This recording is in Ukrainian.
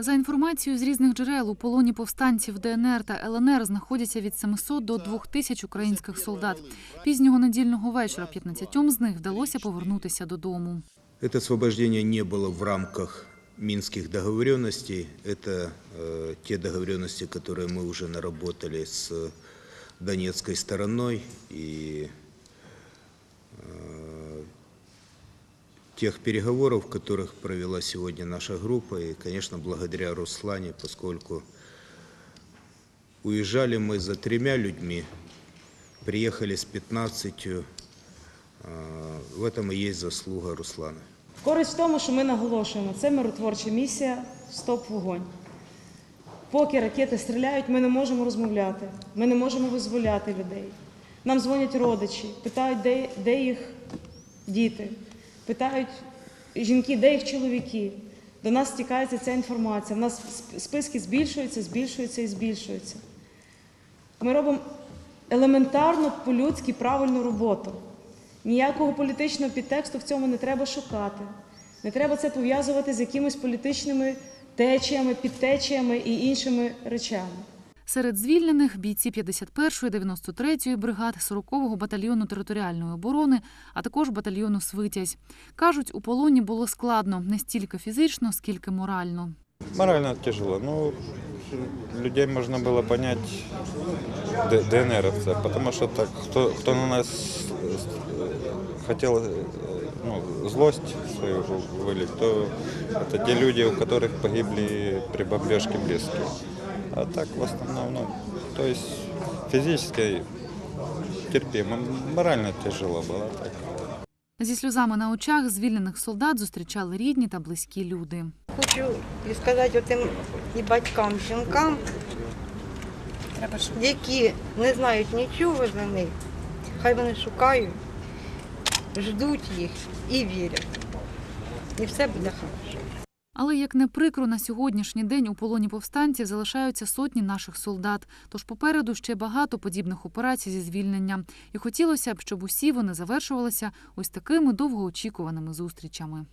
За інформацією з різних джерел, у полоні повстанців ДНР та ЛНР знаходяться від 700 до 2000 українських солдат. Пізнього недільного вечора 15 з них вдалося повернутися додому. Это освобождение не было в рамках минских договоренностей. Это э, те договоренности, которые мы уже наработали с донецкой стороной и тех переговоров, которых провела сегодня наша группа. И, конечно, благодаря Руслане, поскольку уезжали мы за тремя людьми, приехали с 15. э, В этом и есть заслуга Руслана. Користь в тому, що ми наголошуємо, це миротворча місія Стоп вогонь. Поки ракети стріляють, ми не можемо розмовляти, ми не можемо визволяти людей. Нам дзвонять родичі, питають, де, де їх діти, питають жінки, де їх чоловіки. До нас стікається ця інформація. У нас списки збільшуються, збільшуються і збільшуються. Ми робимо елементарно по-людськи правильну роботу. Ніякого політичного підтексту в цьому не треба шукати. Не треба це пов'язувати з якимись політичними течіями, підтечіями і іншими речами. Серед звільнених бійці 51-ї, 93-ї бригад, 40-го батальйону територіальної оборони, а також батальйону Свитязь. Кажуть, у полоні було складно не стільки фізично, скільки морально. Морально тяжело. Ну, людей можно было понять Д- ДНРовца, потому что так, кто, кто на нас э, хотел э, ну, злость свою вылить, то это те люди, у которых погибли при бомбежке близкие. А так в основном, ну, то есть физически терпимо, морально тяжело было. Так. Зі сльозами на очах звільнених солдат зустрічали рідні та близькі люди. Хочу і сказати отим і батькам, жінкам, які не знають нічого за них, хай вони шукають, ждуть їх і вірять. І все буде хорошо. Але як не прикро, на сьогоднішній день у полоні повстанців залишаються сотні наших солдат. Тож попереду ще багато подібних операцій зі звільнення. І хотілося б, щоб усі вони завершувалися ось такими довгоочікуваними зустрічами.